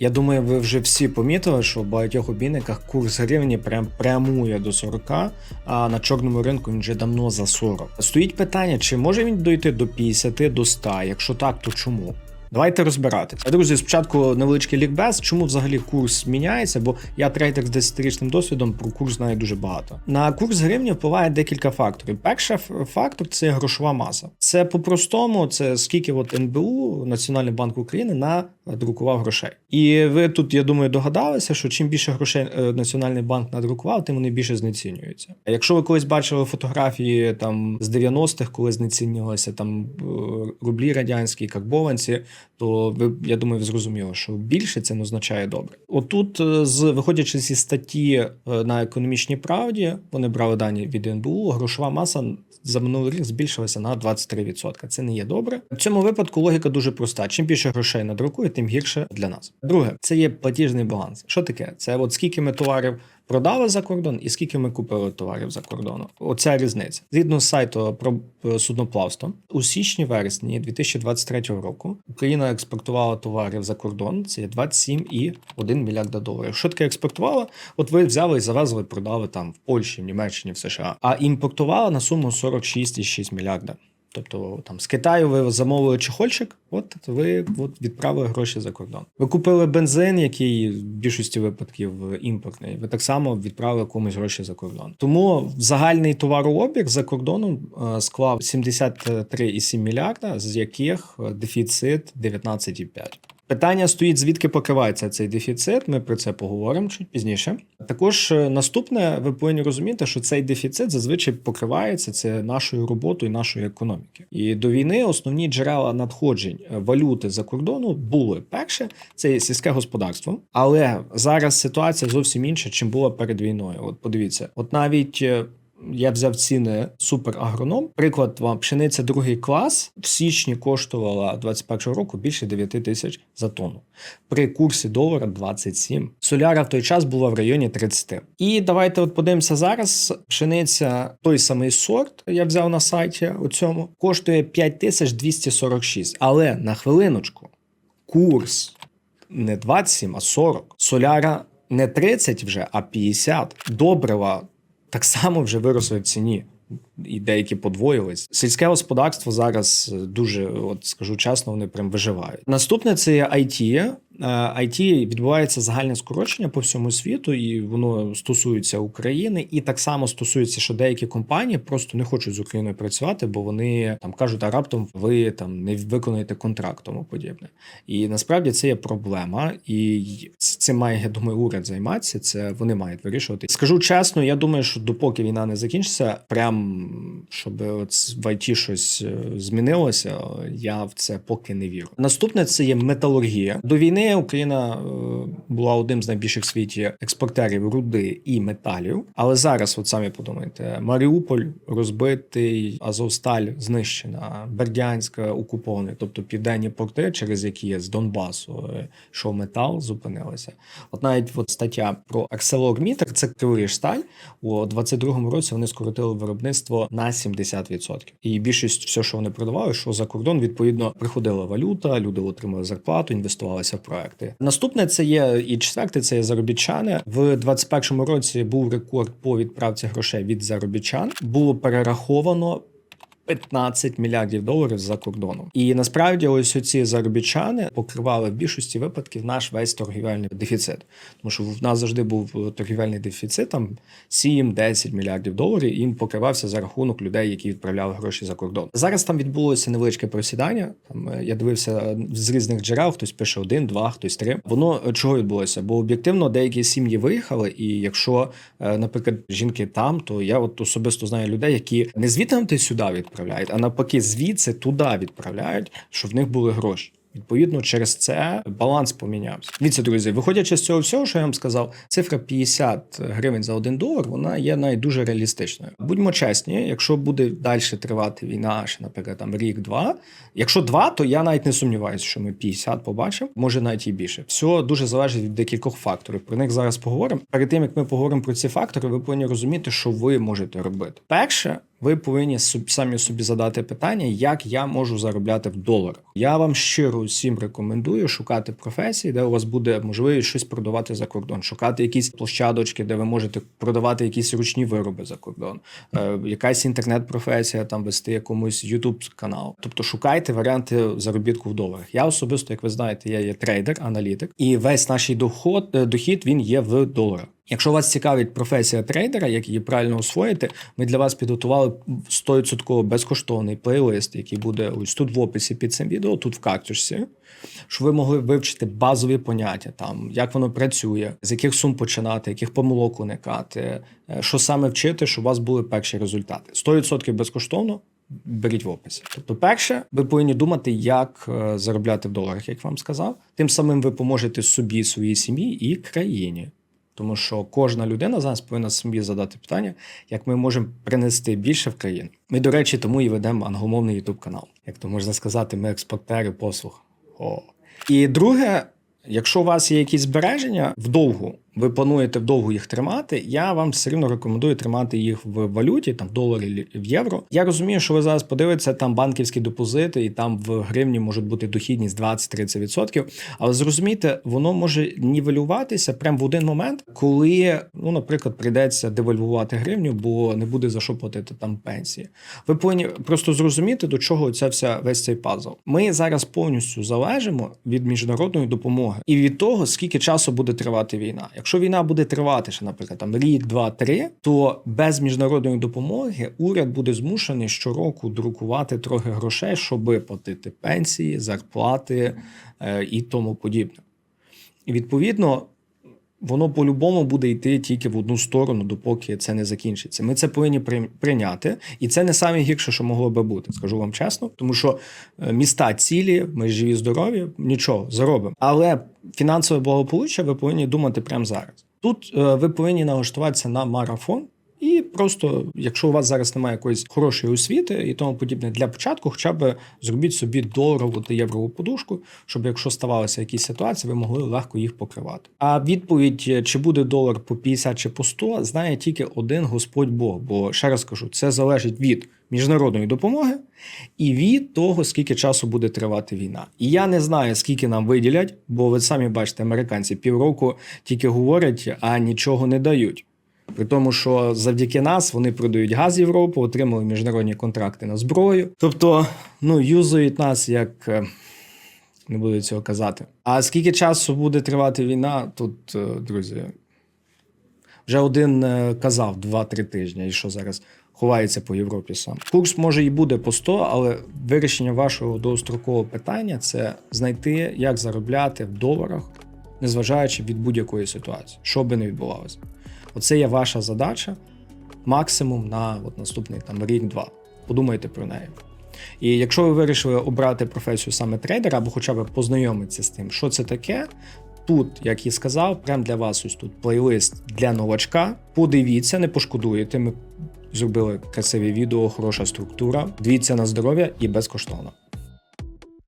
Я думаю, ви вже всі помітили, що в багатьох обійниках курс гривні прям прямує до 40, а на чорному ринку він вже давно за 40. Стоїть питання, чи може він дойти до 50, до 100? Якщо так, то чому? Давайте розбиратися. Друзі, спочатку невеличкий лікбез. Чому взагалі курс міняється? Бо я трейдер з 10-річним досвідом про курс знаю дуже багато. На курс гривні впливає декілька факторів. Перший фактор це грошова маса. Це по-простому, це скільки от НБУ, Національний банк України, надрукував грошей. І ви тут, я думаю, догадалися, що чим більше грошей е, Національний банк надрукував, тим вони більше знецінюються. Якщо ви колись бачили фотографії там з 90-х, коли знецінювалися там е, рублі радянські, карбованці, то ви, я думаю, ви зрозуміли, що більше це не означає добре. Отут, е, з виходячи зі статті е, на економічній правді, вони брали дані від НБУ, грошова маса за минулий рік збільшилася на 23%. Це не є добре. В цьому випадку логіка дуже проста. Чим більше грошей надрукує, тим гірше для нас. Друге, це є платіжний баланс. Що таке? Це от скільки ми товарів продали за кордон і скільки ми купили товарів за кордону. Оця різниця. Згідно з сайту про е, судноплавство, у січні-вересні 2023 року Україна експортувала товарів за кордон. Це є 27,1 мільярда доларів. Що таке експортувала? От ви взяли і завезли, продали там в Польщі, в Німеччині, в США, а імпортувала на суму 46,6 мільярда. Тобто там з Китаю ви замовили чехольчик, от ви от, відправили гроші за кордон. Ви купили бензин, який в більшості випадків імпортний. Ви так само відправили комусь гроші за кордон. Тому загальний товарообіг за кордоном е, склав 73,7 мільярда, з яких е, дефіцит 19,5. Питання стоїть, звідки покривається цей дефіцит. Ми про це поговоримо чуть пізніше. Також е, наступне, ви повинні розуміти, що цей дефіцит зазвичай покривається це нашою роботою і нашої економіки. І до війни основні джерела надходжень е, валюти за кордону були перше, це сільське господарство. Але зараз ситуація зовсім інша, чим була перед війною. От подивіться, от навіть. Я взяв ціни суперагроном. Приклад вам пшениця другий клас в січні коштувала 21 року більше 9 тисяч за тонну. При курсі долара 27. Соляра в той час була в районі 30. І давайте от подивимося зараз. Пшениця, той самий сорт, я взяв на сайті у цьому, коштує 5246. Але на хвилиночку курс не 27, а 40. Соляра не 30 вже, а 50. Добрива так само вже виросли в ціні. І деякі подвоїлись. Сільське господарство зараз е, дуже, от скажу чесно, вони прям виживають. Наступне це є IT. Е, IT відбувається загальне скорочення по всьому світу, і воно стосується України, і так само стосується, що деякі компанії просто не хочуть з Україною працювати, бо вони там кажуть, а раптом ви там не виконуєте контракт, тому подібне. І насправді це є проблема, і цим має, я думаю, уряд займатися. Це вони мають вирішувати. Скажу чесно, я думаю, що допоки війна не закінчиться, прям щоб в ІТ щось е, змінилося, я в це поки не вірю. Наступне це є металургія. До війни Україна е, була одним з найбільших в світі експортерів руди і металів. Але зараз, от самі подумайте, Маріуполь розбитий, Азовсталь знищена, Бердянська окупований, тобто південні порти, через які з Донбасу е, йшов метал, зупинилися. От навіть от стаття про ArcelorMittal, це Кривишталь, у 22-му році вони скоротили виробництво на 70%. І більшість все, що вони продавали, що за кордон, відповідно, приходила валюта, люди отримали зарплату, інвестувалися в проекти. Наступне це є і четверте, це є заробітчани. В 21-му році був рекорд по відправці грошей від заробітчан. Було перераховано. 15 мільярдів доларів за кордоном, і насправді ось оці заробітчани покривали в більшості випадків наш весь торгівельний дефіцит, тому що в нас завжди був торгівельний дефіцит там 7-10 мільярдів доларів. Він покривався за рахунок людей, які відправляли гроші за кордон. Зараз там відбулося невеличке просідання. Там е, я дивився з різних джерел. Хтось пише один, два, хтось три. Воно е, чого відбулося? Бо об'єктивно деякі сім'ї виїхали, і якщо, е, наприклад, жінки там, то я от особисто знаю людей, які не звідти сюди відправляють, а навпаки, звідси туди відправляють, щоб в них були гроші. Відповідно, через це баланс помінявся. Дивіться, друзі, виходячи з цього всього, що я вам сказав, цифра 50 гривень за один долар, вона є навіть дуже реалістичною. Будьмо чесні, якщо буде далі тривати війна, ще, наприклад, там рік-два. Якщо два, то я навіть не сумніваюся, що ми 50 побачимо, може навіть і більше. Все дуже залежить від декількох факторів. Про них зараз поговоримо. Перед тим як ми поговоримо про ці фактори, ви повинні розуміти, що ви можете робити. Перше, ви повинні самі собі задати питання, як я можу заробляти в доларах. Я вам щиро всім рекомендую шукати професії, де у вас буде можливість щось продавати за кордон, шукати якісь площадочки, де ви можете продавати якісь ручні вироби за кордон, е, якась інтернет-професія, там вести якомусь YouTube канал. Тобто шукайте варіанти заробітку в доларах. Я особисто, як ви знаєте, я є трейдер, аналітик, і весь наш доход, е, дохід він є в доларах. Якщо вас цікавить професія трейдера, як її правильно освоїти, ми для вас підготували 100% безкоштовний плейлист, який буде ось тут в описі під цим відео, тут в карточці, щоб ви могли вивчити базові поняття, там як воно працює, з яких сум починати, яких помилок уникати, е, що саме вчити, щоб у вас були перші результати. 100% безкоштовно. Беріть в описі. Тобто, перше, ви повинні думати, як е, заробляти в доларах, як вам сказав. Тим самим ви поможете собі, своїй сім'ї і країні. Тому що кожна людина з нас повинна собі задати питання, як ми можемо принести більше в країну. Ми, до речі, тому і ведемо англомовний ютуб канал. Як то можна сказати, ми експортери послуг. О. І друге, якщо у вас є якісь збереження вдовгу, ви плануєте вдовго їх тримати, я вам все рівно рекомендую тримати їх в валюті, там в доларі в євро. Я розумію, що ви зараз подивитеся там банківські депозити, і там в гривні можуть бути дохідність 20-30%. Але зрозумійте, воно може нівелюватися прямо в один момент, коли, ну, наприклад, прийдеться девальвувати гривню, бо не буде за що платити там пенсії. Ви повинні просто зрозуміти, до чого ця вся весь цей пазл. Ми зараз повністю залежимо від міжнародної допомоги і від того, скільки часу буде тривати війна. Якщо війна буде тривати ще, наприклад, там рік, два, три, то без міжнародної допомоги уряд буде змушений щороку друкувати трохи грошей, щоб платити пенсії, зарплати е, і тому подібне. І відповідно. Воно по-любому буде йти тільки в одну сторону, допоки це не закінчиться. Ми це повинні при- прийняти, і це не саме гірше, що могло би бути, скажу вам чесно, тому що е, міста цілі, ми живі, здорові, нічого заробимо. Але фінансове благополуччя ви повинні думати прямо зараз. Тут е, ви повинні налаштуватися на марафон. І просто, якщо у вас зараз немає якоїсь хорошої освіти і тому подібне, для початку, хоча б зробіть собі доларову та єврову подушку, щоб якщо ставалися якісь ситуації, ви могли легко їх покривати. А відповідь, е, чи буде долар по 50 чи по 100, знає тільки один Господь Бог. Бо ще раз кажу, це залежить від міжнародної допомоги і від того, скільки часу буде тривати війна. І я не знаю, скільки нам виділять, бо ви самі бачите, американці півроку тільки говорять, а нічого не дають. При тому, що завдяки нас вони продають газ Європу, отримали міжнародні контракти на зброю. Тобто, ну, юзують нас як. е, Не буду цього казати. А скільки часу буде тривати війна, тут, е, друзі, вже один е, казав 2-3 тижні, і що зараз ховається по Європі сам. Курс може і буде по 100, але вирішення вашого довгострокового питання це знайти, як заробляти в доларах, незважаючи від будь-якої ситуації, що би не відбувалося. Оце є ваша задача максимум на от, наступний там рік-два. Подумайте про неї. І якщо ви вирішили обрати професію саме трейдера, або хоча б познайомитися з тим, що це таке. Тут, як і сказав, прямо для вас ось тут плейлист для новачка. Подивіться, не пошкодуєте. Ми зробили красиві відео, хороша структура. Дивіться на здоров'я і безкоштовно.